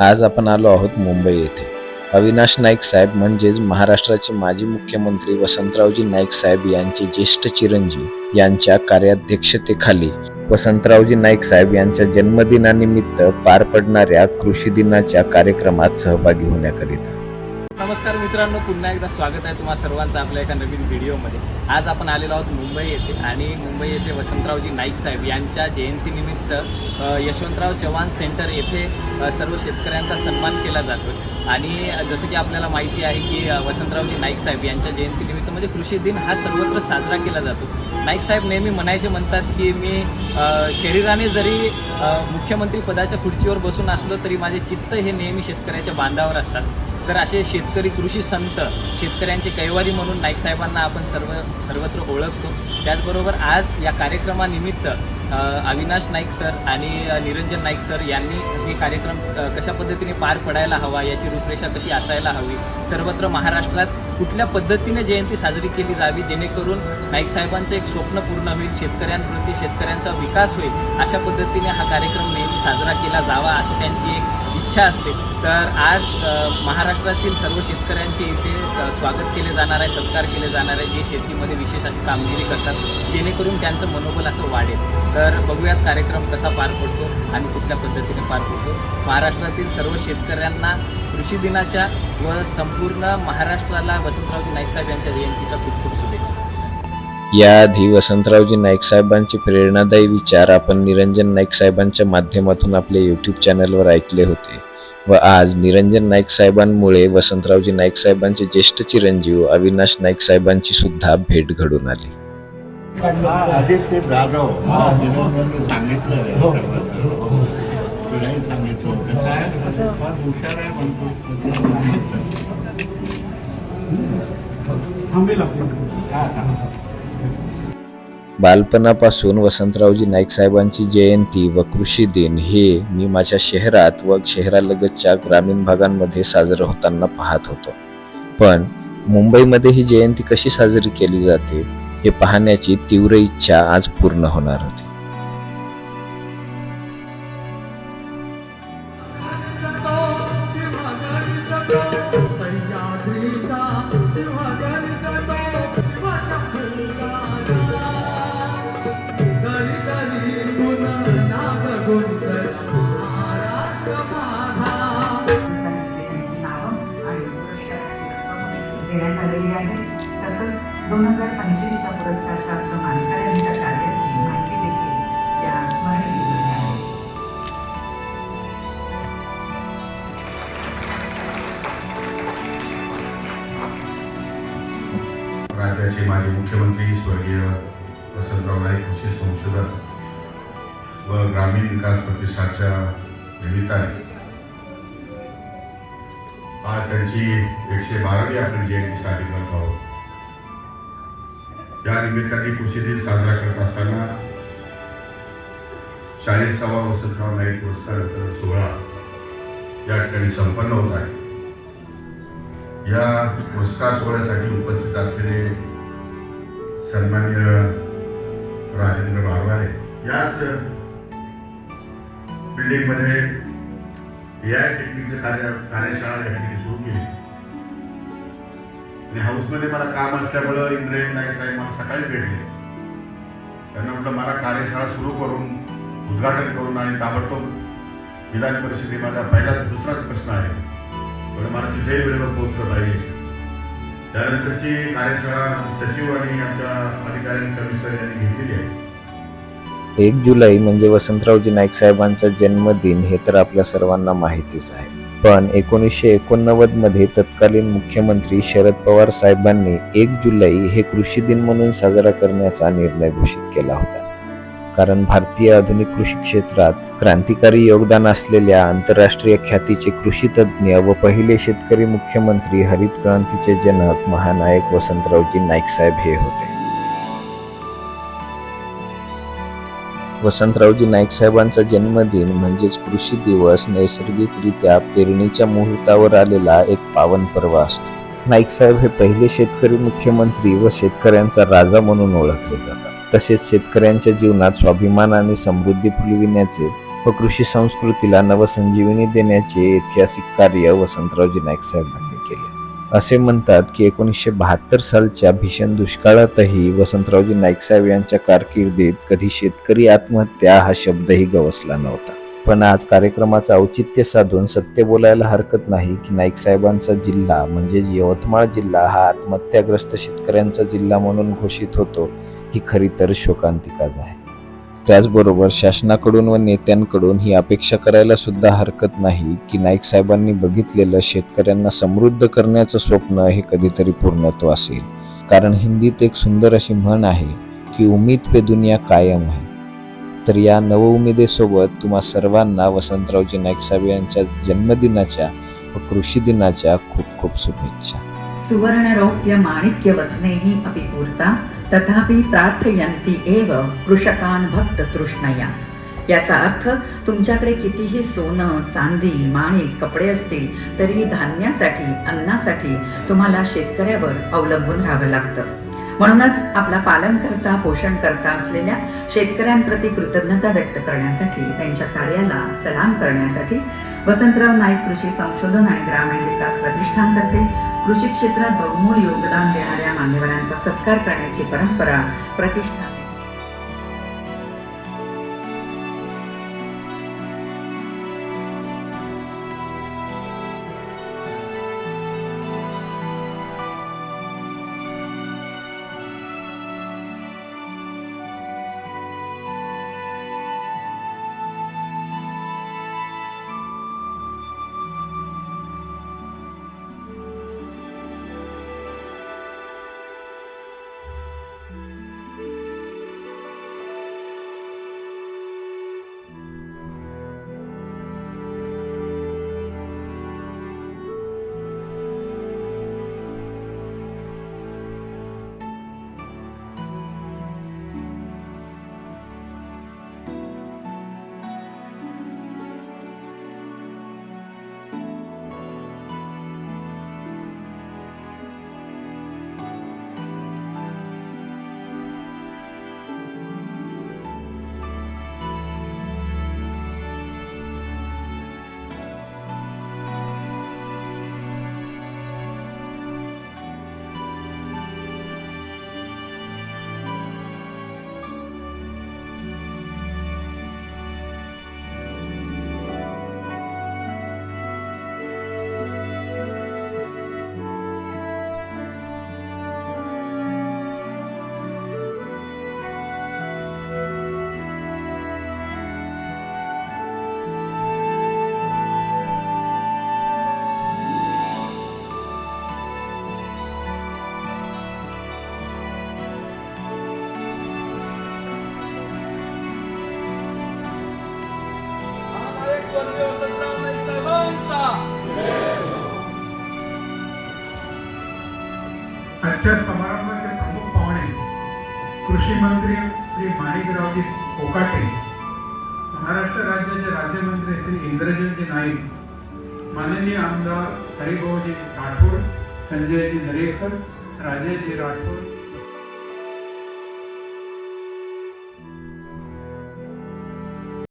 आज आपण आलो आहोत मुंबई येथे. अविनाश नाईक साहेब म्हणजेच महाराष्ट्राचे माजी मुख्यमंत्री वसंतरावजी नाईक साहेब यांचे ज्येष्ठ चिरंजीव यांच्या कार्याध्यक्षतेखाली वसंतरावजी नाईक साहेब यांच्या जन्मदिनानिमित्त पार पडणाऱ्या कृषी दिनाच्या कार्यक्रमात सहभागी होण्याकरिता. नमस्कार मित्रांनो पुन्हा एकदा स्वागत आहे तुम्हा सर्वांचं आपल्या एका नवीन व्हिडिओमध्ये. आज आपण आलेलो आहोत मुंबई येथे आणि मुंबई येथे वसंतरावजी नाईक साहेब यांच्या जयंतीनिमित्त यशवंतराव चव्हाण सेंटर येथे सर्व शेतकऱ्यांचा सन्मान केला जातो. आणि जसं की आपल्याला माहिती आहे की वसंतरावजी नाईक साहेब यांच्या जयंतीनिमित्त म्हणजे कृषी दिन हा सर्वत्र साजरा केला जातो. नाईक साहेब नेहमी म्हणायचे म्हणतात की मी शरीराने जरी मुख्यमंत्री पदाच्या खुर्चीवर बसून असलो तरी माझे चित्त हे नेहमी शेतकऱ्याच्या बांधावर असतात. तर असे शेतकरी कृषी संत शेतकऱ्यांचे कैवारी म्हणून नाईक साहेबांना आपण सर्व सर्वत्र ओळखतो. त्याचबरोबर आज या कार्यक्रमानिमित्त अविनाश नाईक सर आणि निरंजन नाईक सर यांनी हे कार्यक्रम कशा पद्धतीने पार पडायला हवा याची रूपरेषा कशी असायला हवी सर्वत्र महाराष्ट्रात कुठल्या पद्धतीने जयंती साजरी केली जावी जेणेकरून नाईक साहेबांचं एक स्वप्न पूर्ण होईल शेतकऱ्यांप्रती शेतकऱ्यांचा विकास होईल अशा पद्धतीने हा कार्यक्रम नेहमी साजरा केला जावा अशी त्यांची एक इच्छा असते. तर आज महाराष्ट्रातील सर्व शेतकऱ्यांचे इथे स्वागत केले जाणार आहे सत्कार केले जाणार आहे जे शेतीमध्ये विशेष अशी कामगिरी करतात. जेणेकरून त्यांचं मनोबल असं वाढेल. तर बघूयात कार्यक्रम कसा पार पडतो आणि कुठल्या पद्धतीने पार पडतो. महाराष्ट्रातील सर्व शेतकऱ्यांना कृषी दिनाच्या व संपूर्ण महाराष्ट्राला वसंतरावजी नाईक साहेब यांच्या जयंतीच्या खूप खूप शुभेच्छा. याआधी वसंतरावजी नाईक साहेबांचे प्रेरणादायी विचार आपण निरंजन नाईक साहेबांच्या माध्यमातून आपल्या यूट्यूब चॅनलवर ऐकले होते. व आज निरंजन नाईक साहेबांमुळे वसंतरावजी नाईक साहेबांचे ज्येष्ठ चिरंजीव अविनाश नाईक साहेबांची सुद्धा भेट घडून आली. आदित्य जाधव सांगितलं बालपणापासून वसंतरावजी नाईक साहेबांची जयंती व कृषी दिन हे मी माझ्या शहरात व शहरालगतच्या ग्रामीण भागांमध्ये साजरं होताना पाहत होतो. पण मुंबईमध्ये ही जयंती कशी साजरी केली जाते हे पाहण्याची तीव्र इच्छा आज पूर्ण होणार होती. राज्याचे माजी मुख्यमंत्री स्वर्गीय वसंतराव नाईक कृषी संशोधन व ग्रामीण विकास प्रतिष्ठानच्या निमित्ताने. आज त्यांची एकशे बारावी आपण जयंती साजरी करत आहोत. या निमित्ताने कृषी दिन साजरा करत असताना चाळीसावा वसंतराव नाईक पुरस्कार वितरण सोहळा या ठिकाणी संपन्न होत आहे. या पुरस्कार सोहळ्यासाठी उपस्थित असलेले सन्मान्य राजेंद्र बारवारे याच बिल्डिंगमध्ये या टेक्निकचं कार्य कार्यशाळा या ठिकाणी सुरू केली. आणि हाऊसमध्ये मला काम असल्यामुळं इंद्रेन नाईक साहेब मला सकाळी भेटले. त्यांना म्हटलं मला कार्यशाळा सुरू करून उद्घाटन करून आणि ताबडतोब विधान परिषदे माझा पहिलाच दुसराच प्रश्न आहे. पण मला तिथेही वेळेवर पोहोचलं पाहिजे. त्यानंतरची कार्यशाळा सचिव आणि आमच्या अधिकारी कमिशनर यांनी घेतलेली आहे. एक जुलै म्हणजे वसंतरावजी नाईक साहेबांचा जन्मदिन हे तर आपल्या सर्वांना माहितीच आहे. पण एकोणीसशे एकोणनव्वदमध्ये तत्कालीन मुख्यमंत्री शरद पवार साहेबांनी एक जुलै हे कृषी दिन म्हणून साजरा करण्याचा निर्णय घोषित केला होता. कारण भारतीय आधुनिक कृषी क्षेत्रात क्रांतिकारी योगदान असलेल्या आंतरराष्ट्रीय ख्यातीचे कृषी तज्ज्ञ व पहिले शेतकरी मुख्यमंत्री हरित क्रांतीचे जनक महानायक वसंतरावजी नाईक साहेब हे होते. वसंतरावजी नाईक साहेबांचा जन्मदिन म्हणजेच कृषी दिवस नैसर्गिकरित्या पेरणीच्या मुहूर्तावर आलेला एक पावन पर्व असतो. नाईक साहेब हे पहिले शेतकरी मुख्यमंत्री व शेतकऱ्यांचा राजा म्हणून ओळखले जातात. तसेच शेतकऱ्यांच्या जीवनात स्वाभिमान आणि समृद्धी फुलविण्याचे व कृषी संस्कृतीला नवसंजीवनी देण्याचे ऐतिहासिक कार्य वसंतरावजी नाईक साहेबांनी केले. असे म्हणतात की एकोणीसशे बहात्तर सालच्या भीषण दुष्काळातही वसंतरावजी नाईक साहेब यांच्या कारकिर्दीत कधी शेतकरी आत्महत्या हा शब्दही गवसला नव्हता. पण आज कार्यक्रमाचं औचित्य साधून सत्य बोलायला हरकत नाही की नाईक साहेबांचा जिल्हा म्हणजे यवतमाळ जिल्हा हा आत्महत्याग्रस्त शेतकऱ्यांचा जिल्हा म्हणून घोषित होतो ही खरी तर शोकांतिकाच आहे. त्याचबरोबर शासनाकडून व नेत्यांकडून ही अपेक्षा करायला सुद्धा हरकत नाही की नाईक साहेबांनी बघितलेलं शेतकऱ्यांना समृद्ध करण्याचं स्वप्न हे कधीतरी पूर्णत्व असेल. कारण हिंदीत एक सुंदर अशी म्हण आहे की उमेद पे दुनिया कायम आहे तर या नवउमेदेसोबत तुम्हा सर्वांना वसंतरावजी नाईक साहेब यांच्या जन्मदिनाच्या व कृषी दिनाच्या खूप खूप शुभेच्छा. सुवर्णरौप्य माणिक्य वसने ही पूर्ता तथापि प्रार्थयंती एव कृषकान भक्त तृष्णया याचा अर्थ तुमच्याकडे कितीही सोनं चांदी माणिक कपडे असतील तरीही धान्यासाठी अन्नासाठी तुम्हाला शेतकऱ्यावर अवलंबून राहावं लागतं. म्हणूनच आपला पालन करता पोषण करता असलेल्या शेतकऱ्यांप्रती कृतज्ञता व्यक्त करण्यासाठी त्यांच्या कार्याला सलाम करण्यासाठी वसंतराव नाईक कृषी संशोधन आणि ग्रामीण विकास प्रतिष्ठानतर्फे कृषी क्षेत्रात बहुमोल योगदान देणाऱ्या मान्यवरांचा सत्कार करण्याची परंपरा प्रतिष्ठान आजच्या समारंभाचे प्रमुख पाहुणे कृषी मंत्री श्री माणिकरावजी कोकाटे महाराष्ट्र राज्याचे राज्यमंत्री श्री इंद्रजितजी नाईक माननीय आमदार हरिभाऊजी राठोड संजयजी नरेकर राजेशजी राठोड